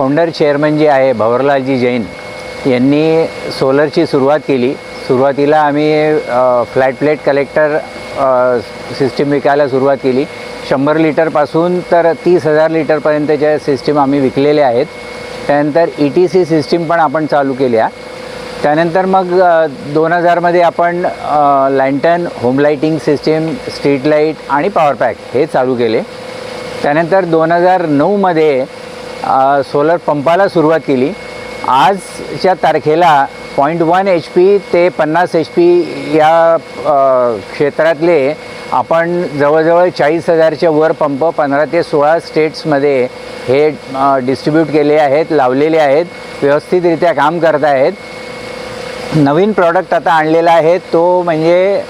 Founder chairman जे आहे भवरलालजी जैन यांनी सोलरची सुरुवात केली. सुरुवातीला आम्ही फ्लॅट प्लेट कलेक्टर सिस्टीम विकायला सुरुवात केली. शंभर लिटरपासून तर तीस हजार लिटरपर्यंतच्या सिस्टीम आम्ही विकलेल्या आहेत. त्यानंतर ई टी सी सिस्टीम पण आपण चालू केल्या. त्यानंतर मग दोन हजारमध्ये आपण lantern home lighting system street light आणि पॉवर पॅक हे चालू केले. त्यानंतर दोन हजार नऊमध्ये सोलर पंपाला सुरुवात केली. आजच्या तारखेला पॉईंट वन एच पी ते पन्नास एच पी या क्षेत्रातले आपण जवळजवळ चाळीस हजारच्या वर पंप पंधरा ते सोळा स्टेट्समध्ये हे डिस्ट्रीब्यूट केले आहेत लावलेले आहेत व्यवस्थितरित्या काम करत आहेत. नवीन प्रॉडक्ट आता आणलेला आहे तो म्हणजे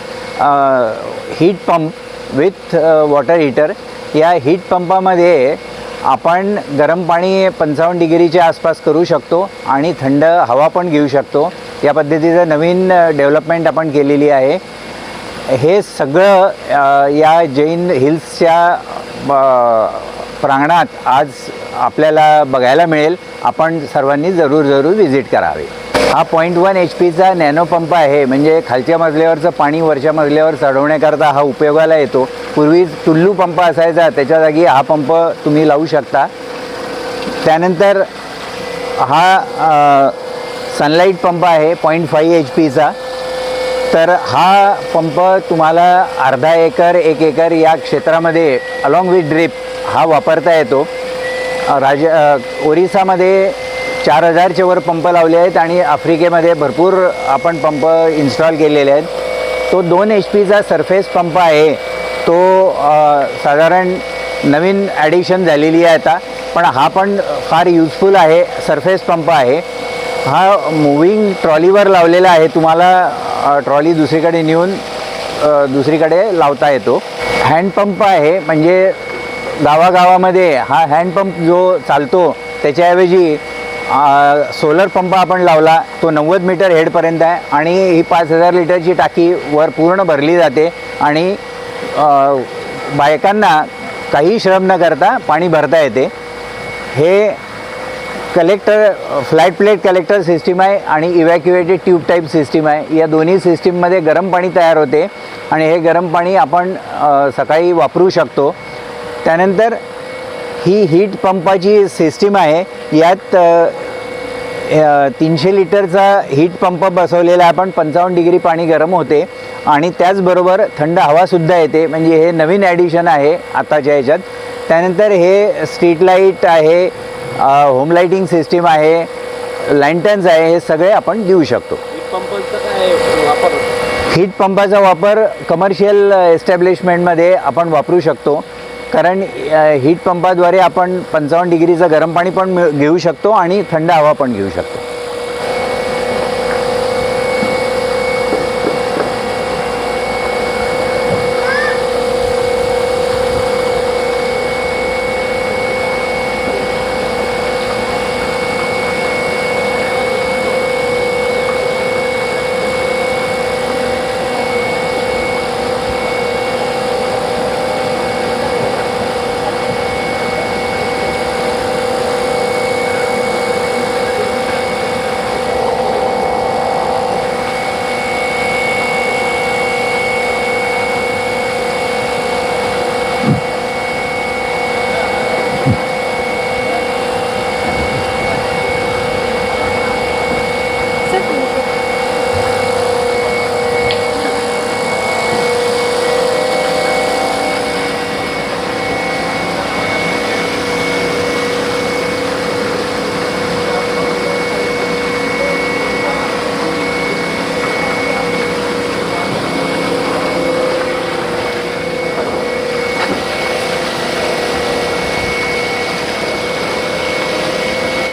heat pump with water heater या हीट पंपामध्ये आपण गरम पाणी पंचावन्न डिग्रीच्या आसपास करू शकतो आणि थंड हवा पण घेऊ शकतो. या पद्धतीचं नवीन डेव्हलपमेंट आपण केलेली आहे. हे सगळं या जैन हिल्सच्या प्रांगणात आज आपल्याला बघायला मिळेल. आपण सर्वांनी जरूर जरूर व्हिजिट करावे. हा पॉईंट वन एच पीचा नॅनो पंप आहे. म्हणजे खालच्या मजल्यावरचं पाणी वरच्या मजल्यावर चढवण्याकरता हा उपयोगाला येतो. पूर्वी टुल्लू पंप असायचा. त्याच्या जागी हा पंप तुम्ही लावू शकता. त्यानंतर हा सनलाईट पंप आहे पॉईंट फाईव्ह एच पीचा तर हा पंप तुम्हाला अर्धा एकर एक एकर या क्षेत्रामध्ये अलॉंग विथ ड्रिप हा वापरता येतो. राज ओरिसामध्ये चार हजारच्या वर पंप लावले आहेत आणि आफ्रिकेमध्ये भरपूर आपण पंप इन्स्टॉल केलेले आहेत. तो दोन एच पीचा सरफेस पंप आहे. तो साधारण नवीन ॲडिशन झालेली आहे आता. पण हा पण फार युजफुल आहे सरफेस पंप आहे. हा मुव्हिंग ट्रॉलीवर लावलेला आहे. तुम्हाला ट्रॉली दुसरीकडे नेऊन दुसरीकडे लावता येतो. हँडपंप आहे म्हणजे गावागावामध्ये हा हँडपंप जो चालतो त्याच्याऐवजी सोलर पंप आपण लावला तो नव्वद मीटर हेडपर्यंत आहे आणि ही पाच हजार लिटरची टाकी वर पूर्ण भरली जाते आणि बायकांना काही श्रम न करता पाणी भरता येते. हे collector flat plate collector system आहे आणि इव्हॅक्युएटेड ट्यूब टाईप सिस्टीम आहे. या दोन्ही सिस्टीममध्ये गरम पाणी तयार होते आणि हे गरम पाणी आपण सकाळी वापरू शकतो. त्यानंतर ही हीट पंपाची सिस्टीम आहे. यात तीनशे लिटरचा हीट पंप बसवलेला आहे पण पंचावन्न डिग्री पाणी गरम होते. आणि त्याचबरोबर थंड हवासुद्धा येते. म्हणजे हे नवीन ॲडिशन आहे आताच्या ह्याच्यात. त्यानंतर हे स्ट्रीट लाइट आहे होम लाईटिंग सिस्टीम आहे लँटन्स आहे हे सगळे आपण देऊ शकतो. हीट पंपाचा वापर? कमर्शियल एस्टॅब्लिशमेंटमध्ये आपण वापरू शकतो. कारण हीट पंपाद्वारे आपण पंचावन्न डिग्रीचं गरम पाणी पण मिळ- घेऊ शकतो आणि थंड हवा पण घेऊ शकतो.